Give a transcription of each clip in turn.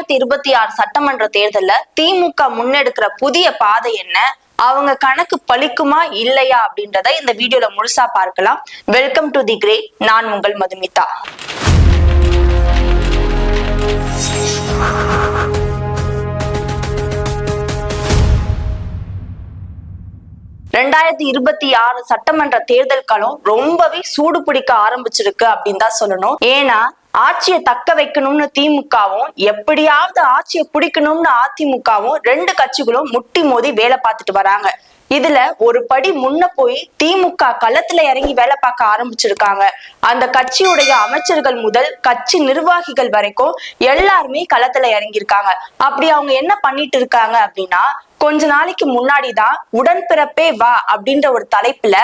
ரெண்டாயிரத்தி இருபத்தி ஆறு சட்டமன்ற தேர்தல்ல திமுக முன்னெடுக்கிற புதிய பாதை என்ன? அவங்க கணக்கு பழிக்குமா இல்லையா அப்படின்றத இந்த வீடியோல முழுசா பார்க்கலாம். வெல்கம் டு தி கிரே நான் உங்கள் மதுமிதா. ரெண்டாயிரத்தி இருபத்தி ஆறு சட்டமன்ற தேர்தல் காலம் ரொம்பவே சூடு பிடிக்க ஆரம்பிச்சிருக்கு அப்படின்னு தான் சொல்லணும். ஏன்னா ஆட்சியை தக்க வைக்கணும்னு திமுகவும் எப்படியாவது ஆட்சியை பிடிக்கணும்னு அதிமுகவும் ரெண்டு கட்சிகளும் முட்டி மோதி வேலை பார்த்துட்டு வராங்க. இதுல ஒரு படி முன்ன போய் திமுக களத்துல இறங்கி வேலை பார்க்க ஆரம்பிச்சிருக்காங்க. அந்த கட்சியுடைய அமைச்சர்கள் முதல் கட்சி நிர்வாகிகள் வரைக்கும் எல்லாருமே களத்துல இறங்கியிருக்காங்க. அப்படி அவங்க என்ன பண்ணிட்டு இருக்காங்க அப்படின்னா கொஞ்ச நாளைக்கு முன்னாடி தான் உடன்பிறப்பே வா அப்படின்ற ஒரு தலைப்புல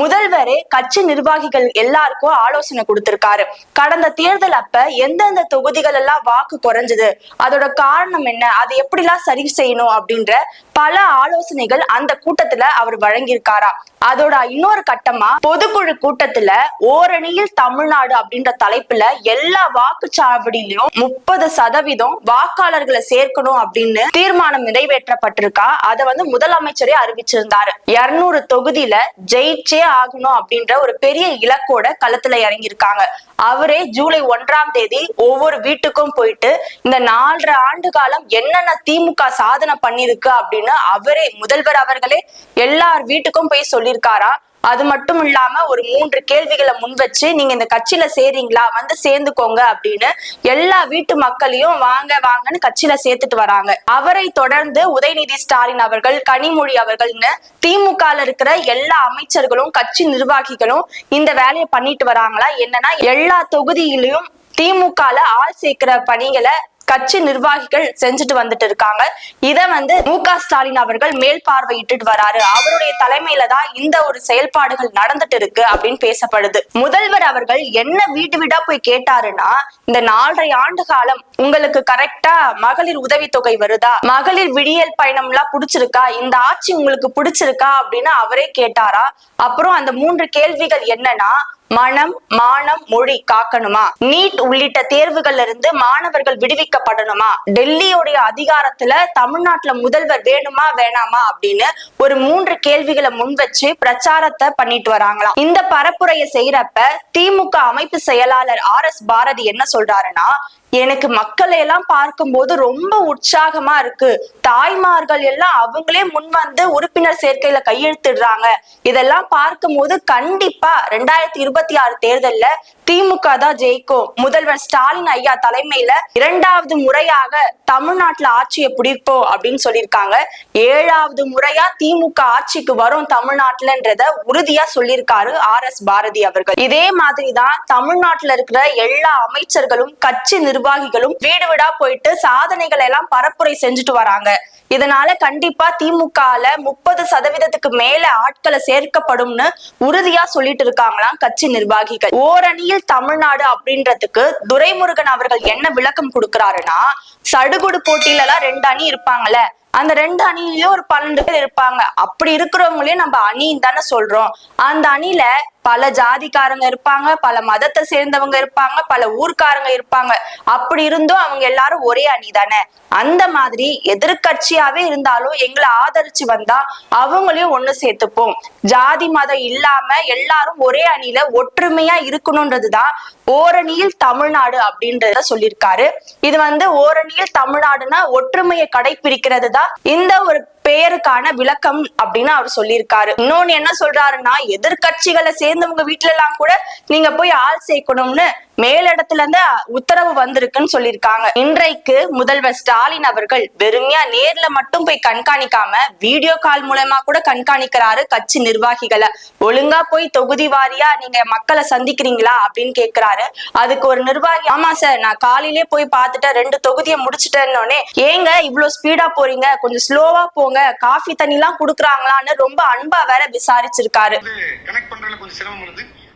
முதல்வரே கட்சி நிர்வாகிகள் எல்லாருக்கும் ஆலோசனை கொடுத்திருக்காரு. கடந்த தேர்தல் அப்ப எந்தெந்த தொகுதிகள் எல்லாம் வாக்கு குறைஞ்சது? அதோட காரணம் என்ன? அதை எப்படிலாம் சரி செய்யணும் அப்படின்ற பல ஆலோசனைகள் அந்த கூட்டத்துல அவர் வழங்கியிருக்காரா? அதோட இன்னொரு கட்டமா பொதுக்குழு கூட்டத்துல ஓரணியில் தமிழ்நாடு அப்படின்ற தலைப்புல எல்லா வாக்குச்சாவடியிலும் முப்பது சதவீதம் வாக்காளர்களை சேர்க்கணும் அப்படின்னு தீர்மானம் நிறைவேற்றப்பட்டிருக்கு. அதை வந்து முதலமைச்சரே அறிவிச்சிருந்தாரு. இருநூறு தொகுதியில ஜெயிச்சே ஆகணும் அப்படின்ற ஒரு பெரிய இலக்கோட களத்துல இறங்கியிருக்காங்க. அவரே ஜூலை ஒன்றாம் தேதி ஒவ்வொரு வீட்டுக்கும் போயிட்டு இந்த நாலரை ஆண்டு காலம் என்னென்ன திமுக சாதனை பண்ணிருக்கு அப்படின்னு அவரே முதல்வர் அவர்களே எல்லார் வீட்டுக்கும் போய் சொல்லியிருக்காரா? அது மட்டும் இல்லாம ஒரு மூன்று கேள்விகளை முன் வச்சு நீங்க இந்த கட்சியில சேரீங்களா? வந்து சேர்ந்துக்கோங்க அப்படின்னு எல்லா வீட்டு மக்களையும் வாங்க வாங்கன்னு கட்சியில சேர்த்துட்டு வராங்க. அவரை தொடர்ந்து உதயநிதி ஸ்டாலின் அவர்கள் கனிமொழி அவர்கள்னு திமுகல இருக்கிற எல்லா அமைச்சர்களும் கட்சி நிர்வாகிகளும் இந்த வேலையை பண்ணிட்டு வராங்களா? என்னன்னா எல்லா தொகுதியிலையும் திமுகல ஆள் சேர்க்கிற பணிகளை கட்சி நிர்வாகிகள் செஞ்சுட்டு வந்துட்டு இருக்காங்க. இத வந்து மு ஸ்டாலின் அவர்கள் மேல் பார்வையிட்டு வராரு. அவருடைய தலைமையில தான் இந்த ஒரு செயல்பாடுகள் நடந்துட்டு இருக்கு அப்படின்னு பேசப்படுது. முதல்வர் அவர்கள் என்ன வீட்டு வீடா போய் கேட்டாருன்னா இந்த நாலரை ஆண்டு காலம் உங்களுக்கு கரெக்டா மகளிர் உதவித்தொகை வருதா? மகளிர் விடியல் பயணம் எல்லாம் பிடிச்சிருக்கா? இந்த ஆட்சி உங்களுக்கு பிடிச்சிருக்கா? அப்படின்னு அவரே கேட்டாரா? அப்புறம் அந்த மூன்று கேள்விகள் என்னன்னா மனம் மானம் மொழி காக்கணுமா? நீட் உள்ளிட்ட தேர்வுகள்ல இருந்து மாணவர்கள் விடுவிக்கப்படணுமா? டெல்லியோடைய அதிகாரத்துல தமிழ்நாட்டுல முதல்வர் வேணுமா வேணாமா அப்படின்னு ஒரு மூன்று கேள்விகளை முன் வச்சு பிரச்சாரத்தை பண்ணிட்டு வராங்களாம். இந்த பரப்புரையை செய்யறப்ப திமுக அமைப்பு செயலாளர் ஆர் எஸ் பாரதி என்ன சொல்றாருன்னா எனக்கு மக்களை எல்லாம் பார்க்கும்போது ரொம்ப உற்சாகமா இருக்கு. தாய்மார்கள் எல்லாம் அவங்களே முன் வந்து உறுப்பினர் சேர்க்கையில கையெழுத்திடுறாங்க. இதெல்லாம் பார்க்கும்போது கண்டிப்பா ரெண்டாயிரத்தி இருபத்தி ஆறு தேர்தல்ல திமுக தான் ஜெயிக்கும். முதல்வர் ஸ்டாலின் ஐயா தலைமையில இரண்டாவது முறையாக தமிழ்நாட்டுல ஆட்சியை பிடிப்போம் அப்படின்னு சொல்லியிருக்காங்க. ஏழாவது முறையா திமுக ஆட்சிக்கு வரும் தமிழ்நாட்டுலன்றத உறுதியா சொல்லியிருக்காரு ஆர் எஸ் பாரதி அவர்கள். இதே மாதிரிதான் தமிழ்நாட்டுல இருக்கிற எல்லா அமைச்சர்களும் கட்சி நிர்வாகிகளும் வீடு வீடா போயிட்டு சாதனைகளை எல்லாம் பரப்புரை செஞ்சுட்டு வராங்க. இதனால கண்டிப்பா திமுகல முப்பது சதவீதத்துக்கு மேல ஆட்களை சேர்க்கப்படும்னு உறுதியா சொல்லிட்டு இருக்காங்களாம் கட்சி நிர்வாகிகள். ஓரணியில் தமிழ்நாடு அப்படின்றதுக்கு துரைமுருகன் அவர்கள் என்ன விளக்கம் கொடுக்கிறாருன்னா சடுகுடு போட்டியில எல்லாம் ரெண்டு அணி இருப்பாங்கல்ல அந்த ரெண்டு அணியிலயும் ஒரு பன்னெண்டு பேர் இருப்பாங்க. அப்படி இருக்கிறவங்களையும் நம்ம அணின்னு தானே சொல்றோம். அந்த அணியில பல ஜாதிக்காரங்க இருப்பாங்க பல மதத்தை சேர்ந்தவங்க இருப்பாங்க பல ஊர்க்காரங்க இருப்பாங்க. அப்படி இருந்தும் அவங்க எல்லாரும் ஒரே அணி தானே? அந்த மாதிரி எதிர்கட்சியாவே இருந்தாலும் எங்களை ஆதரிச்சு வந்தா அவங்களையும் ஒண்ணு சேர்த்துப்போம். ஜாதி மதம் இல்லாம எல்லாரும் ஒரே அணியில ஒற்றுமையா இருக்கணும்ன்றதுதான் ஓரணியில் தமிழ்நாடு அப்படின்றத சொல்லியிருக்காரு. இது வந்து ஓரணியில் தமிழ்நாடுனா ஒற்றுமையை கடைபிடிக்கிறது தான் இந்த ஒரு பெயருக்கான விளக்கம் அப்படின்னு அவர் சொல்லியிருக்காரு. இன்னொன்னு என்ன சொல்றாருன்னா எதிர்கட்சிகளை சேர்ந்தவங்க வீட்டுல எல்லாம் கூட நீங்க போய் ஆள் சேர்க்கணும்னு மேலிடத்துல இருந்து உத்தரவு வந்திருக்குன்னு சொல்லியிருக்காங்க. இன்றைக்கு முதல்வர் ஸ்டாலின் அவர்கள் வெறுமையா நேர்ல மட்டும் போய் கண்காணிக்காம வீடியோ கால் மூலமா கூட கண்காணிக்கிறாரு கட்சி நிர்வாகிகளை. ஒழுங்கா போய் தொகுதி வாரியா நீங்க மக்களை சந்திக்கிறீங்களா அப்படின்னு கேக்குறாரு. அதுக்கு ஒரு நிர்வாகி ஆமா சார் நான் காலையிலே போய் பார்த்துட்டேன் ரெண்டு தொகுதியை முடிச்சுட்டேன்னொடனே ஏங்க இவ்வளவு ஸ்பீடா போறீங்க? கொஞ்சம் ஸ்லோவா போங்க. காஃபி தண்ணி எல்லாம் குடுக்குறாங்களான்னு ரொம்ப அன்பா வேற விசாரிச்சிருக்காரு.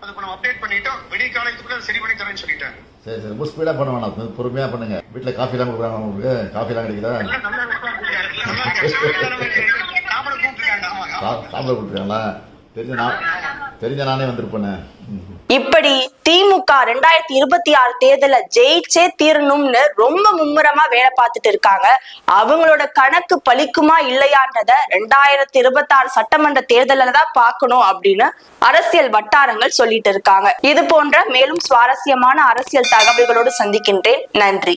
அதை இப்போ நம்ம அப்டேட் பண்ணிட்டோம். விடிய காலத்துக்குள்ள சரி பண்ணி தரேன்னு சொல்லிட்டாங்க. சரி சரி. ரொம்ப ஸ்பீடாக பண்ண வேணாம். பொறுமையாக பண்ணுங்க. வீட்டில் காஃபிலாம் கொடுக்குறாங்க உங்களுக்கு. காஃபிலாம் கிடைக்குதா. சாப்பிட கொடுத்துருக்காங்களா தெரிஞ்ச நான் தெரிஞ்ச நானே வந்திருப்பேனே. திமுக ரெண்டாயிரத்தி இருபத்தி ஆறு தேர்தல ஜெயிச்சே தீரணும்னு ரொம்ப மும்முரமா வேலை பார்த்துட்டு இருக்காங்க. அவங்களோட கணக்கு பலிக்குமா இல்லையான்றத ரெண்டாயிரத்தி இருபத்தி ஆறு சட்டமன்ற தேர்தலில் தான் பார்க்கணும் அப்படின்னு அரசியல் வட்டாரங்கள் சொல்லிட்டு இருக்காங்க. இது போன்ற மேலும் சுவாரஸ்யமான அரசியல் தகவல்களோடு சந்திக்கின்றேன். நன்றி.